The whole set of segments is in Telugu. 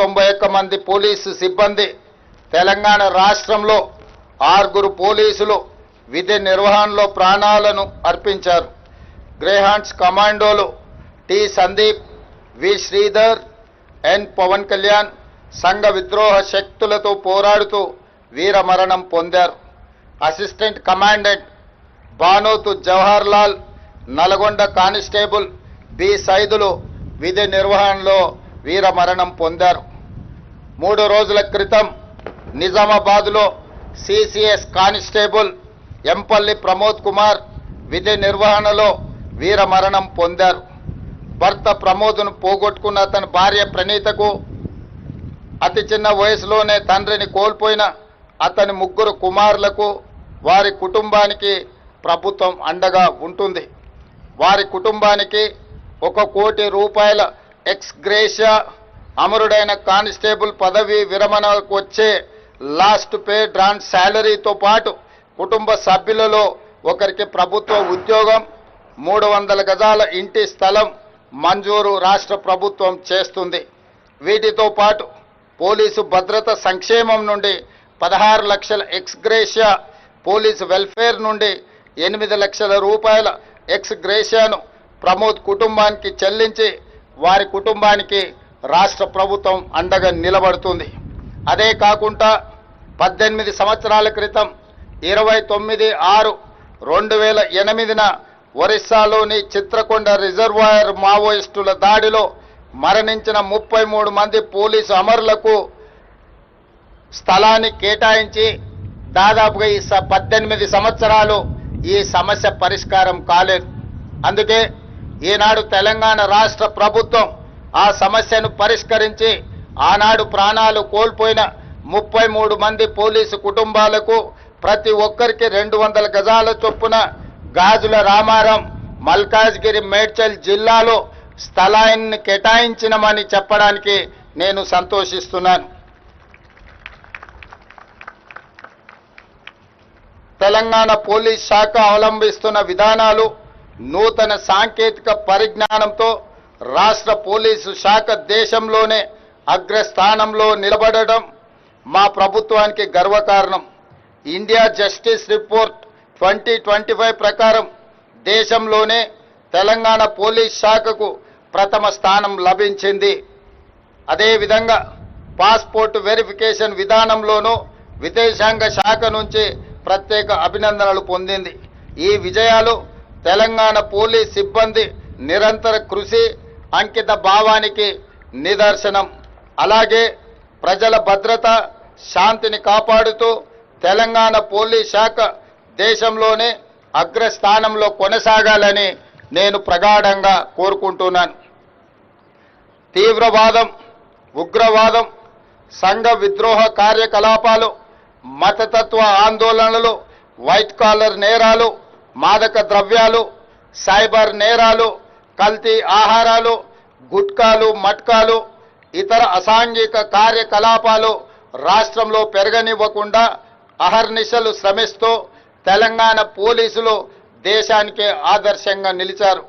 తొంభై ఒక్క మంది పోలీసు సిబ్బంది తెలంగాణ రాష్ట్రంలో ఆరుగురు పోలీసులు విధి నిర్వహణలో ప్రాణాలను అర్పించారు. Greyhounds కమాండోలు T Sandeep V Sridhar N Pawan Kalyan సంఘ విద్రోహ శక్తులతో పోరాడుతూ వీరమరణం పొందారు. Assistant commandant Banothu Jawahar Lal Nalgonda constable B Saidulu విధి నిర్వహణలో వీరమరణం పొందారు. మూడు రోజుల క్రితం నిజామాబాద్లో సిసిఎస్ కానిస్టేబుల్ ఎంపల్లి ప్రమోద్ కుమార్ విధి నిర్వహణలో వీరమరణం పొందారు. భర్త ప్రమోద్ను పోగొట్టుకున్న అతని భార్య ప్రణీతకు అతి చిన్న వయసులోనే తండ్రిని కోల్పోయిన అతని ముగ్గురు కుమారులకు వారి కుటుంబానికి ప్రభుత్వం అండగా ఉంటుంది. వారి కుటుంబానికి ఒక కోటి రూపాయల ఎక్స్ గ్రేషియా అమరుడైన కానిస్టేబుల్ పదవి విరమణకు వచ్చే లాస్ట్ పే డ్రాన్ శాలరీతో పాటు కుటుంబ సభ్యులలో ఒకరికి ప్రభుత్వ ఉద్యోగం మూడు వందల గజాల ఇంటి స్థలం మంజూరు రాష్ట్ర ప్రభుత్వం చేస్తుంది. వీటితో పాటు పోలీసు భద్రత సంక్షేమం నుండి పదహారు లక్షల ఎక్స్గ్రేషియా పోలీసు వెల్ఫేర్ నుండి ఎనిమిది లక్షల రూపాయల ఎక్స్గ్రేషియాను ప్రమోద్ కుటుంబానికి చెల్లించి వారి కుటుంబానికి రాష్ట్ర ప్రభుత్వం అండగా నిలబడుతుంది. అదే కాకుండా పద్దెనిమిది సంవత్సరాల క్రితం ఇరవై తొమ్మిది ఆరు రెండు వేల ఎనిమిదిన ఒరిస్సాలోని చిత్రకొండ రిజర్వాయర్ మావోయిస్టుల దాడిలో మరణించిన ముప్పై మూడు మంది పోలీసు అమరులకు స్థలాన్ని కేటాయించి దాదాపుగా ఈ పద్దెనిమిది సంవత్సరాలు ఈ సమస్య పరిష్కారం కాలేదు. అందుకే ఈనాడు తెలంగాణ రాష్ట్ర ప్రభుత్వం ఆ సమస్యను పరిష్కరించి ఆనాడు ప్రాణాలు కోల్పోయిన ముప్పై మూడు మంది పోలీసు కుటుంబాలకు ప్రతి ఒక్కరికి రెండు వందల గజాల చొప్పున గాజుల రామారం మల్కాజ్గిరి మేడ్చల్ జిల్లాలో స్థలాన్ని కేటాయించినమని చెప్పడానికి నేను సంతోషిస్తున్నాను. తెలంగాణ పోలీస్ శాఖ అవలంబిస్తున్న విధానాలు నూతన సాంకేతిక పరిజ్ఞానంతో రాష్ట్ర పోలీసు శాఖ దేశంలోనే అగ్రస్థానంలో నిలబడడం మా ప్రభుత్వానికి గర్వకారణం. India justice report twenty twenty five ప్రకారం దేశంలోనే తెలంగాణ పోలీస్ శాఖకు ప్రథమ స్థానం లభించింది. అదేవిధంగా పాస్పోర్ట్ వెరిఫికేషన్ విధానంలోనూ విదేశాంగ శాఖ నుంచి ప్రత్యేక అభినందనలు పొందింది. ఈ విజయాలు తెలంగాణ పోలీస్ సిబ్బంది నిరంతర కృషి అంకిత భావానికి నిదర్శనం. అలాగే ప్రజల భద్రత శాంతిని కాపాడుతూ తెలంగాణ పోలీస్ శాఖ దేశంలోనే అగ్రస్థానంలో కొనసాగాలని నేను ప్రగాఢంగా కోరుకుంటున్నాను. తీవ్రవాదం ఉగ్రవాదం సంఘ విద్రోహ కార్యకలాపాలు మతతత్వ ఆందోళనలు వైట్ కాలర్ నేరాలు మాదక ద్రవ్యాలు సైబర్ నేరాలు కల్తీ ఆహారాలు గుట్కాలు మట్కాలు ఇతర అసాంఘిక కార్యకలాపాలు రాష్ట్రంలో పెరగనివ్వకుండా అహర్నిశలు శ్రమిస్తూ తెలంగాణ పోలీసులు దేశానికే ఆదర్శంగా నిలిచారు.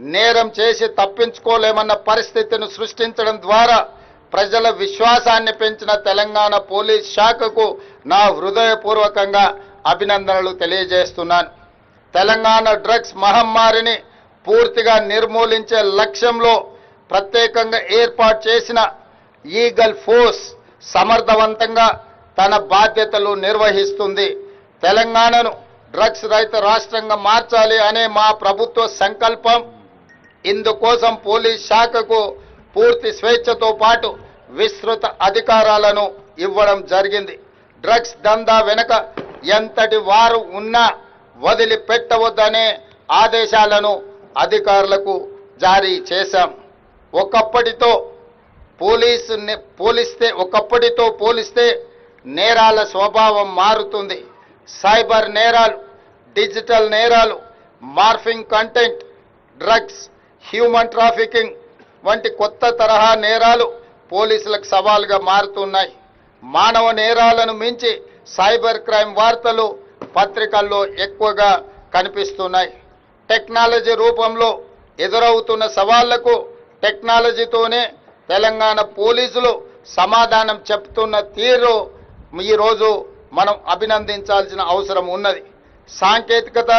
నేరం చేసి తప్పించుకోలేమన్న పరిస్థితిని సృష్టించడం ద్వారా ప్రజల విశ్వాసాన్ని పెంచిన తెలంగాణ పోలీస్ శాఖకు నా హృదయపూర్వకంగా అభినందనలు తెలియజేస్తున్నాను. తెలంగాణ డ్రగ్స్ మహమ్మారిని పూర్తిగా నిర్మూలించే లక్ష్యంలో ప్రత్యేకంగా ఏర్పాటు చేసిన ఈగల్ ఫోర్స్ సమర్థవంతంగా తన బాధ్యతలు నిర్వహిస్తుంది. తెలంగాణను డ్రగ్స్ రహిత రాష్ట్రంగా మార్చాలి అనే మా ప్రభుత్వ సంకల్పం. ఇందుకోసం పోలీస్ శాఖకు పూర్తి స్వేచ్ఛతో పాటు విస్తృత అధికారాలను ఇవ్వడం జరిగింది. డ్రగ్స్ దందా వెనుక ఎంతటి వారు ఉన్నా వదిలిపెట్టవద్దనే ఆదేశాలను అధికారులకు జారీ చేశాం. ఒకప్పటితో పోలీసు పోలిస్తే ఒకప్పటితో పోలిస్తే నేరాల స్వభావం మారుతుంది. సైబర్ నేరాలు డిజిటల్ నేరాలు morphing content drugs human trafficking వంటి కొత్త తరహా నేరాలు పోలీసులకు సవాలుగా మారుతున్నాయి. మానవ నేరాలను మించి సైబర్ క్రైమ్ వార్తలు పత్రికల్లో ఎక్కువగా కనిపిస్తున్నాయి. టెక్నాలజీ రూపంలో ఎదురవుతున్న సవాళ్ళకు టెక్నాలజీతోనే తెలంగాణ పోలీసులు సమాధానం చెప్తున్న తీరు ఈరోజు మనం అభినందించాల్సిన అవసరం ఉన్నది. సాంకేతికత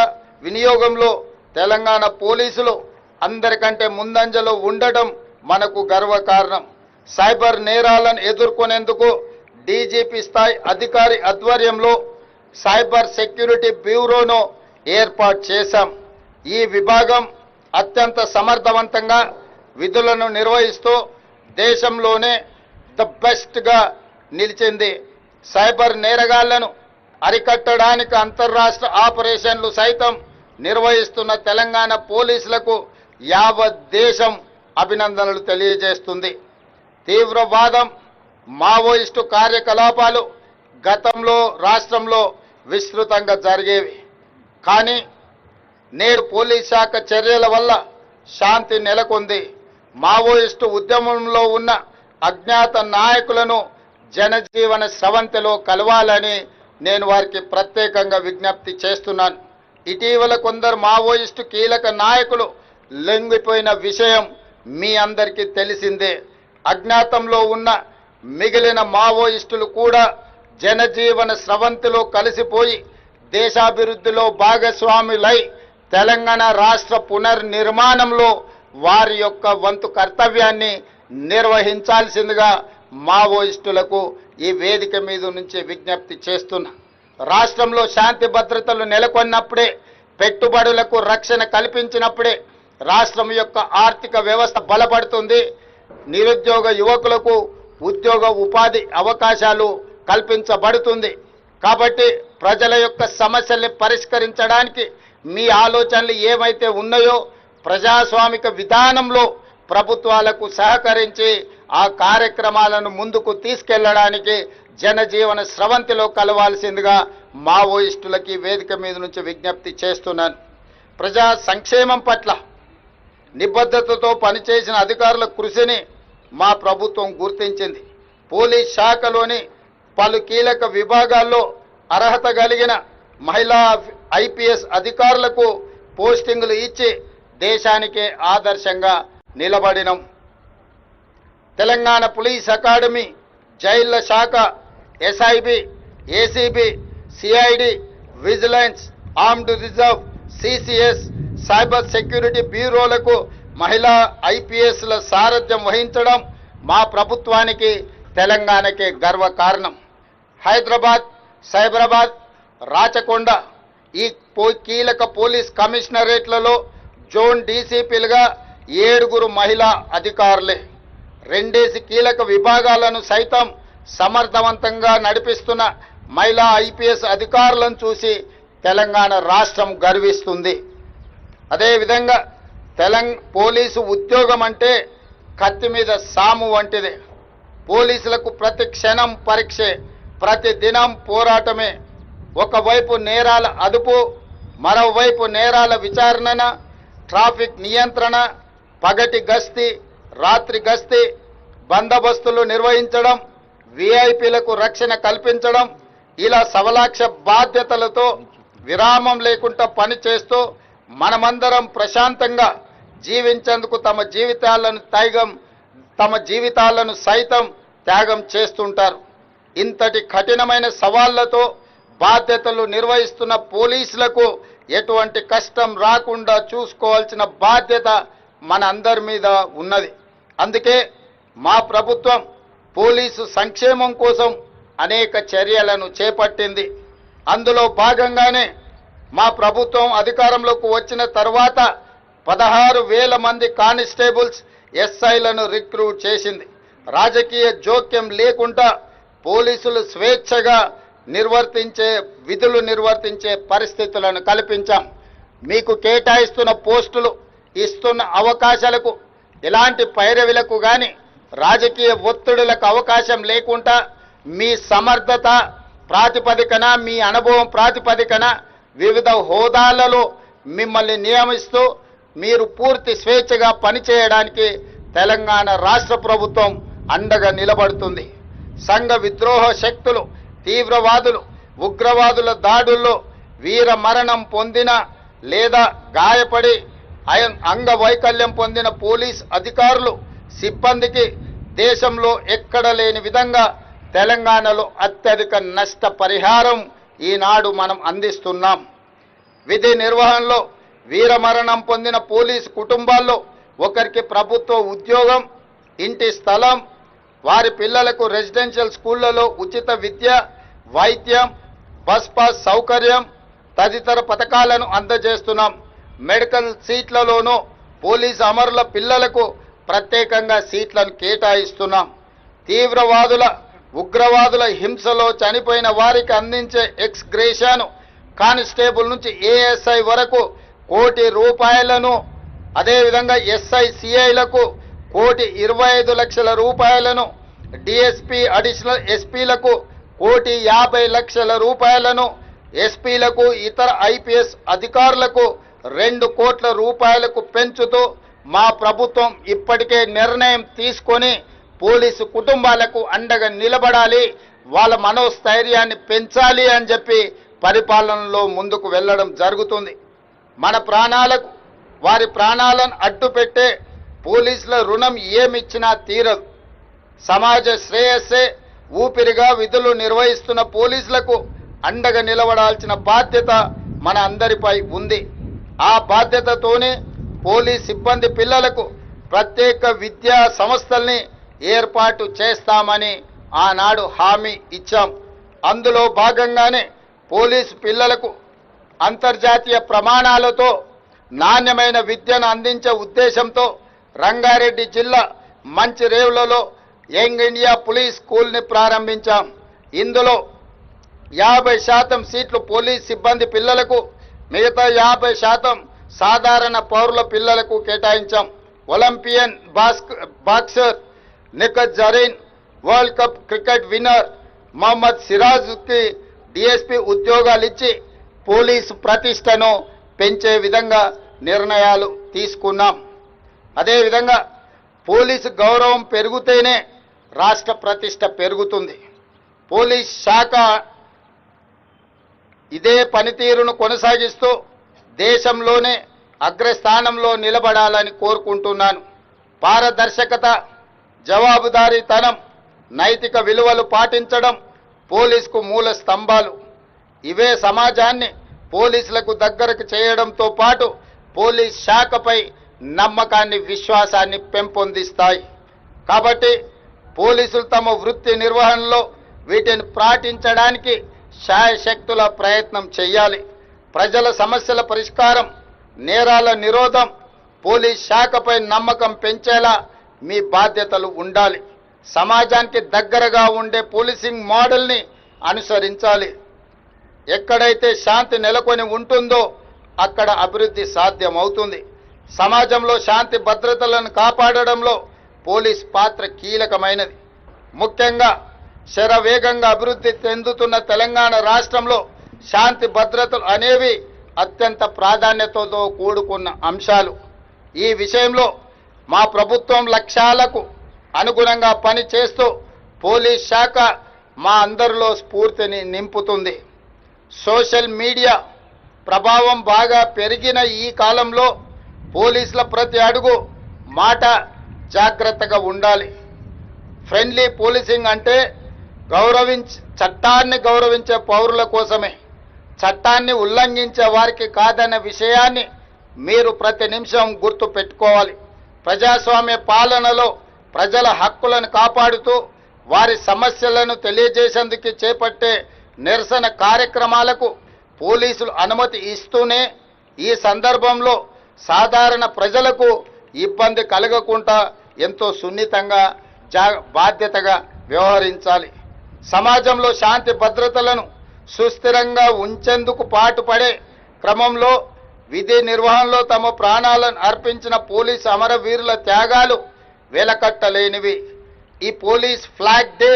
వినియోగంలో తెలంగాణ పోలీసులు అందరికంటే ముందంజలో ఉండటం మనకు గర్వకారణం. సైబర్ నేరాలను ఎదుర్కొనేందుకు డీజీపీ స్థాయి అధికారి ఆధ్వర్యంలో సైబర్ సెక్యూరిటీ బ్యూరోను ఏర్పాటు చేశాం. ఈ విభాగం అత్యంత సమర్థవంతంగా విధులను నిర్వహిస్తూ దేశంలోనే ద బెస్ట్గా నిలిచింది. సైబర్ నేరగాళ్ళను అరికట్టడానికి అంతర్రాష్ట్ర ఆపరేషన్లు సైతం నిర్వహిస్తున్న తెలంగాణ పోలీసులకు యావత్ దేశం అభినందనలు తెలియజేస్తుంది. తీవ్రవాదం మావోయిస్టు కార్యకలాపాలు గతంలో రాష్ట్రంలో విస్తృతంగా జరిగేవి. కానీ నేడు పోలీస్ శాఖ చర్యల వల్ల శాంతి నెలకొంది. మావోయిస్టు ఉద్యమంలో ఉన్న అజ్ఞాత నాయకులను జనజీవన స్రవంతిలో కలవాలని నేను వారికి ప్రత్యేకంగా విజ్ఞప్తి చేస్తున్నాను. ఇటీవల కొందరు మావోయిస్టు కీలక నాయకులు లొంగిపోయిన విషయం మీ అందరికీ తెలిసిందే. అజ్ఞాతంలో ఉన్న మిగిలిన మావోయిస్టులు కూడా జనజీవన స్రవంతిలో కలిసిపోయి దేశాభివృద్ధిలో భాగస్వాములై తెలంగాణ రాష్ట్ర పునర్నిర్మాణంలో వారి యొక్క వంతు కర్తవ్యాన్ని నిర్వహించాల్సిందిగా మావోయిస్టులకు ఈ వేదిక మీద నుంచి విజ్ఞప్తి చేస్తున్నా. రాష్ట్రంలో శాంతి భద్రతలు నెలకొన్నప్పుడే పెట్టుబడులకు రక్షణ కల్పించినప్పుడే రాష్ట్రం యొక్క ఆర్థిక వ్యవస్థ బలపడుతుంది. నిరుద్యోగ యువకులకు ఉద్యోగ ఉపాధి అవకాశాలు కల్పించబడుతుంది. కాబట్టి ప్రజల యొక్క సమస్యల్ని పరిష్కరించడానికి మీ ఆలోచనలు ఏమైతే ఉన్నాయో ప్రజాస్వామిక విధానంలో ప్రభుత్వాలకు సహకరించి ఆ కార్యక్రమాలను ముందుకు తీసుకెళ్ళడానికి జనజీవన స్రవంతిలో కలవాల్సిందిగా మావోయిస్టులకి వేదిక మీద నుంచి విజ్ఞప్తి చేస్తున్నాను. ప్రజా సంక్షేమం పట్ల నిబద్ధతతో పనిచేసిన అధికారుల కృషిని మా ప్రభుత్వం గుర్తించింది. పోలీస్ శాఖలోని పలు కీలక విభాగాల్లో అర్హత కలిగిన మహిళా ఐపీఎస్ అధికారులకు పోస్టింగులు ఇచ్చి దేశానికే ఆదర్శంగా నిలబడినం. తెలంగాణ పోలీస్ అకాడమీ జైళ్ళ శాఖ SIB ACB CID vigilance armed reserve CCS cyber security బ్యూరోలకు మహిళా ఐపీఎస్ల సారథ్యం వహించడం మా ప్రభుత్వానికి తెలంగాణకి గర్వ కారణం హైదరాబాద్ సైబరాబాద్ రాచకొండ ఈ పో- కీలక పోలీస్ కమిషనరేట్లలో జోన్ డీసీపీలుగా ఏడుగురు మహిళా అధికారులే. రెండేసి కీలక విభాగాలను సైతం సమర్థవంతంగా నడిపిస్తున్న మహిళా ఐపీఎస్ అధికారులను చూసి తెలంగాణ రాష్ట్రం గర్విస్తుంది. అదేవిధంగా తెలంగ పోలీసు ఉద్యోగం అంటే కత్తి మీద సాము వంటిదే. పోలీసులకు ప్రతి క్షణం పరీక్షే ప్రతి దినం పోరాటమే ఒకవైపు నేరాల అదుపు మరోవైపు నేరాల విచారణ ట్రాఫిక్ నియంత్రణ పగటి గస్తీ రాత్రి గస్తీ బందోబస్తులు నిర్వహించడం విఐపీలకు రక్షణ కల్పించడం ఇలా సవలాక్ష బాధ్యతలతో విరామం లేకుండా పనిచేస్తూ మనమందరం ప్రశాంతంగా జీవించేందుకు తమ జీవితాలను త్యాగం తమ జీవితాలను సైతం త్యాగం చేస్తుంటారు. ఇంతటి కఠినమైన సవాళ్ళతో బాధ్యతలు నిర్వహిస్తున్న పోలీసులకు ఎటువంటి కష్టం రాకుండా చూసుకోవాల్సిన బాధ్యత మన అందరి మీద ఉన్నది. అందుకే మా ప్రభుత్వం పోలీసు సంక్షేమం కోసం అనేక చర్యలను చేపట్టింది. అందులో భాగంగానే మా ప్రభుత్వం అధికారంలోకి వచ్చిన తర్వాత పదహారు వేల మంది కానిస్టేబుల్స్ ఎస్ఐలను రిక్రూట్ చేసింది. రాజకీయ జోక్యం లేకుండా పోలీసులు స్వేచ్ఛగా నిర్వర్తించే విధులు నిర్వర్తించే పరిస్థితులను కల్పించాం. మీకు కేటాయిస్తున్న పోస్టులు ఇస్తున్న అవకాశాలకు ఎలాంటి పైరవిలకు గాని రాజకీయ ఒత్తిడులకు అవకాశం లేకుండా మీ సమర్థత ప్రాతిపదికన మీ అనుభవం ప్రాతిపదికన వివిధ హోదాలలో మిమ్మల్ని నియమిస్తూ మీరు పూర్తి స్వేచ్ఛగా పనిచేయడానికి తెలంగాణ రాష్ట్ర ప్రభుత్వం అండగా నిలబడుతుంది. సంఘ విద్రోహ శక్తులు తీవ్రవాదులు ఉగ్రవాదుల దాడుల్లో వీర మరణం పొందిన లేదా గాయపడి అంగవైకల్యం పొందిన పోలీస్ అధికారులు సిబ్బందికి దేశంలో ఎక్కడ లేని విధంగా తెలంగాణలో అత్యధిక నష్ట పరిహారం ఈనాడు మనం అందిస్తున్నాం. విధి నిర్వహణలో వీరమరణం పొందిన పోలీసు కుటుంబాల్లో ఒకరికి ప్రభుత్వ ఉద్యోగం ఇంటి స్థలం వారి పిల్లలకు రెసిడెన్షియల్ స్కూళ్ళలో ఉచిత విద్య వైద్యం బస్ పాస్ సౌకర్యం తదితర పథకాలను అందజేస్తున్నాం. మెడికల్ సీట్లలోనూ పోలీస్ అమరుల పిల్లలకు ప్రత్యేకంగా సీట్లను కేటాయిస్తున్నాం. తీవ్రవాదుల ఉగ్రవాదుల హింసలో చనిపోయిన వారికి అందించే ఎక్స్ గ్రేషాను కానిస్టేబుల్ నుంచి ఏఎస్ఐ వరకు కోటి రూపాయలను అదేవిధంగా ఎస్ఐ సిఐలకు కోటి ఇరవై ఐదు లక్షల రూపాయలను డిఎస్పి అడిషనల్ ఎస్పీలకు కోటి యాభై లక్షల రూపాయలను ఎస్పీలకు ఇతర ఐపీఎస్ అధికారులకు రెండు కోట్ల రూపాయలకు పెంచుతూ మా ప్రభుత్వం ఇప్పటికే నిర్ణయం తీసుకొని పోలీసు కుటుంబాలకు అండగా నిలబడాలి వాళ్ళ మనోస్థైర్యాన్ని పెంచాలి అని చెప్పి పరిపాలనలో ముందుకు వెళ్ళడం జరుగుతుంది. మన ప్రాణాలకు వారి ప్రాణాలను అడ్డుపెట్టే పోలీసుల రుణం ఏమిచ్చినా తీరదు. సమాజ శ్రేయస్సే ఊపిరిగా విధులు నిర్వహిస్తున్న పోలీసులకు అండగా నిలబడాల్సిన బాధ్యత మన అందరిపై ఉంది. ఆ బాధ్యతతోనే పోలీస్ సిబ్బంది పిల్లలకు ప్రత్యేక విద్యా సంస్థల్ని ఏర్పాటు చేస్తామని ఆనాడు హామీ ఇచ్చాం. అందులో భాగంగానే పోలీసు పిల్లలకు అంతర్జాతీయ ప్రమాణాలతో నాణ్యమైన విద్యను అందించే ఉద్దేశంతో రంగారెడ్డి జిల్లా మంచిరేవులలో యంగ్ ఇండియా పోలీస్ స్కూల్ని ప్రారంభించాం. ఇందులో యాభై శాతం సీట్లు పోలీస్ సిబ్బంది పిల్లలకు మిగతా యాభై శాతం సాధారణ పౌరుల పిల్లలకు కేటాయించాం. Olympian bask boxer Nikhat Zareen world cup cricket winner Mohammed సిరాజ్కి DSP ఉద్యోగాలు ఇచ్చి పోలీసు ప్రతిష్టను పెంచే విధంగా నిర్ణయాలు తీసుకున్నాం. అదేవిధంగా పోలీసు గౌరవం పెరిగితేనే రాష్ట్ర ప్రతిష్ట పెరుగుతుంది. పోలీస్ శాఖ ఇదే పనితీరును కొనసాగిస్తూ దేశంలోనే అగ్రస్థానంలో నిలబడాలని కోరుకుంటున్నాను. పారదర్శకత జవాబుదారీతనం నైతిక విలువలు పాటించడం పోలీసుకు మూల స్తంభాలు. ఇవే సమాజాన్ని పోలీసులకు దగ్గరకు చేయడంతో పాటు పోలీస్ శాఖపై నమ్మకాన్ని విశ్వాసాన్ని పెంపొందిస్తాయి. కాబట్టి పోలీసులు తమ వృత్తి నిర్వహణలో వీటిని పాటించడానికి శాయశక్తుల ప్రయత్నం చేయాలి. ప్రజల సమస్యల పరిష్కారం నేరాల నిరోధం పోలీస్ శాఖపై నమ్మకం పెంచేలా మీ బాధ్యతలు ఉండాలి. సమాజానికి దగ్గరగా ఉండే పోలీసింగ్ మోడల్ని అనుసరించాలి. ఎక్కడైతే శాంతి నెలకొని ఉంటుందో అక్కడ అభివృద్ధి సాధ్యమవుతుంది. సమాజంలో శాంతి భద్రతలను కాపాడడంలో పోలీస్ పాత్ర కీలకమైనది. ముఖ్యంగా శరవేగంగా అభివృద్ధి చెందుతున్న తెలంగాణ రాష్ట్రంలో శాంతి భద్రతలు అనేవి అత్యంత ప్రాధాన్యతతో కూడుకున్న అంశాలు. ఈ విషయంలో మా ప్రభుత్వం లక్ష్యాలకు అనుగుణంగా పని చేస్తూ పోలీస్ శాఖ మా అందరిలో స్ఫూర్తిని నింపుతుంది. సోషల్ మీడియా ప్రభావం బాగా పెరిగిన ఈ కాలంలో పోలీసుల ప్రతి అడుగు మాట జాగ్రత్తగా ఉండాలి. ఫ్రెండ్లీ పోలీసింగ్ అంటే గౌరవించ చట్టాన్ని గౌరవించే పౌరుల కోసమే. చట్టాన్ని ఉల్లంఘించే వారికి కాదన్న విషయాన్ని మీరు ప్రతి నిమిషం గుర్తు పెట్టుకోవాలి. ప్రజాస్వామ్య పాలనలో ప్రజల హక్కులను కాపాడుతూ వారి సమస్యలను తెలియజేసేందుకు చేపట్టే నిరసన కార్యక్రమాలకు పోలీసులు అనుమతి ఇస్తూనే ఈ సందర్భంలో సాధారణ ప్రజలకు ఇబ్బంది కలగకుండా ఎంతో సున్నితంగా జా బాధ్యతగా వ్యవహరించాలి. సమాజంలో శాంతి భద్రతలను సుస్థిరంగా ఉంచేందుకు పాటుపడే క్రమంలో విధి నిర్వహణలో తమ ప్రాణాలను అర్పించిన పోలీసు అమరవీరుల త్యాగాలు వెలకట్టలేనివి. ఈ పోలీస్ ఫ్లాగ్ డే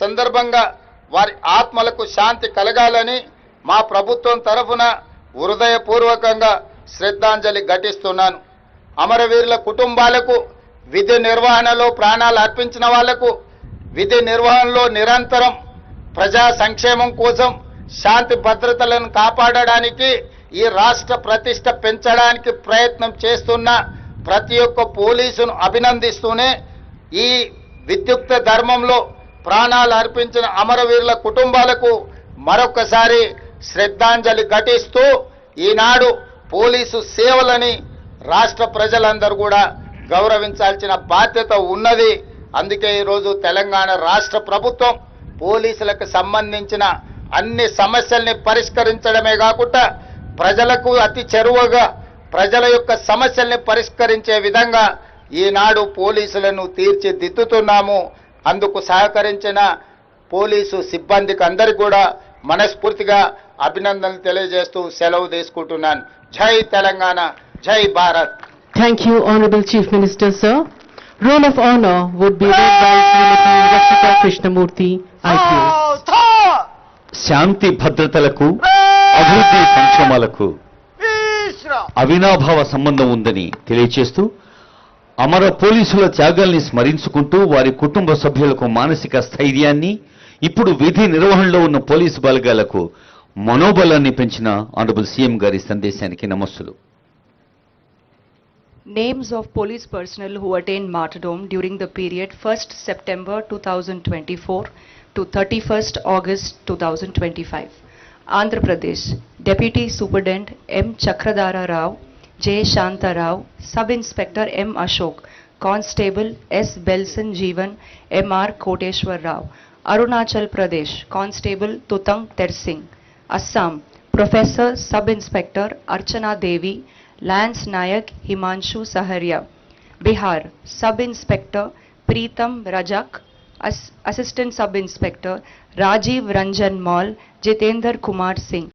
సందర్భంగా వారి ఆత్మలకు శాంతి కలగాలని మా ప్రభుత్వం తరఫున హృదయపూర్వకంగా శ్రద్ధాంజలి ఘటిస్తున్నాను. అమరవీరుల కుటుంబాలకు విధి నిర్వహణలో ప్రాణాలు అర్పించిన వాళ్ళకు విధి నిర్వహణలో నిరంతరం ప్రజా సంక్షేమం కోసం శాంతి భద్రతలను కాపాడడానికి ఈ రాష్ట్ర ప్రతిష్ట పెంచడానికి ప్రయత్నం చేస్తున్న ప్రతి ఒక్క పోలీసును అభినందిస్తూనే ఈ విద్యుక్త ధర్మంలో ప్రాణాలు అర్పించిన అమరవీరుల కుటుంబాలకు మరొకసారి శ్రద్ధాంజలి ఘటిస్తూ ఈనాడు పోలీసు సేవలని రాష్ట్ర ప్రజలందరూ కూడా గౌరవించాల్సిన బాధ్యత ఉన్నది. అందుకే ఈరోజు తెలంగాణ రాష్ట్ర ప్రభుత్వం పోలీసులకు సంబంధించిన అన్ని సమస్యల్ని పరిష్కరించడమే కాకుండా ప్రజలకు అతి చెరువుగా ప్రజల యొక్క సమస్యల్ని పరిష్కరించే విధంగా ఈనాడు పోలీసులను తీర్చిదిద్దుతున్నాము. అందుకు సహకరించిన పోలీసు సిబ్బందికి అందరికి కూడా మనస్ఫూర్తిగా అభినందనలు తెలియజేస్తూ సెలవు తీసుకుంటున్నాను. జై తెలంగాణ జై Bharat. Thank you, Honorable Chief Minister, sir. Roll of honor would be read by Srimati Rashika Krishnamurthy, IPS. శాంతి భద్రతలకు అభివృద్ధి సంక్షేమాలకు అవినాభావ సంబంధం ఉందని తెలియచేస్తూ అమర పోలీసుల త్యాగాల్ని స్మరించుకుంటూ వారి కుటుంబ సభ్యులకు మానసిక స్థైర్యాన్ని ఇప్పుడు విధి నిర్వహణలో ఉన్న పోలీసు బలగాలకు మనోబలాన్ని పెంచిన ఆనరబుల్ సీఎం గారి సందేశానికి నమస్సులు Names of police personnel who attained martyrdom during the period 1st September 2024 to 31st August 2025. Andhra Pradesh Deputy Superintendent M. Chakradara Rao, J. Shanta Rao, Sub Inspector M. Ashok, Constable S. Belson Jeevan, M. R. Koteshwar Rao. Arunachal Pradesh Constable Tutang Tersing. Assam Professor Sub Inspector Archana Devi, lance Naik Himanshu Saharia Bihar sub inspector Pritam Rajak assistant sub inspector Rajeev Ranjan Mall Jitendra Kumar Singh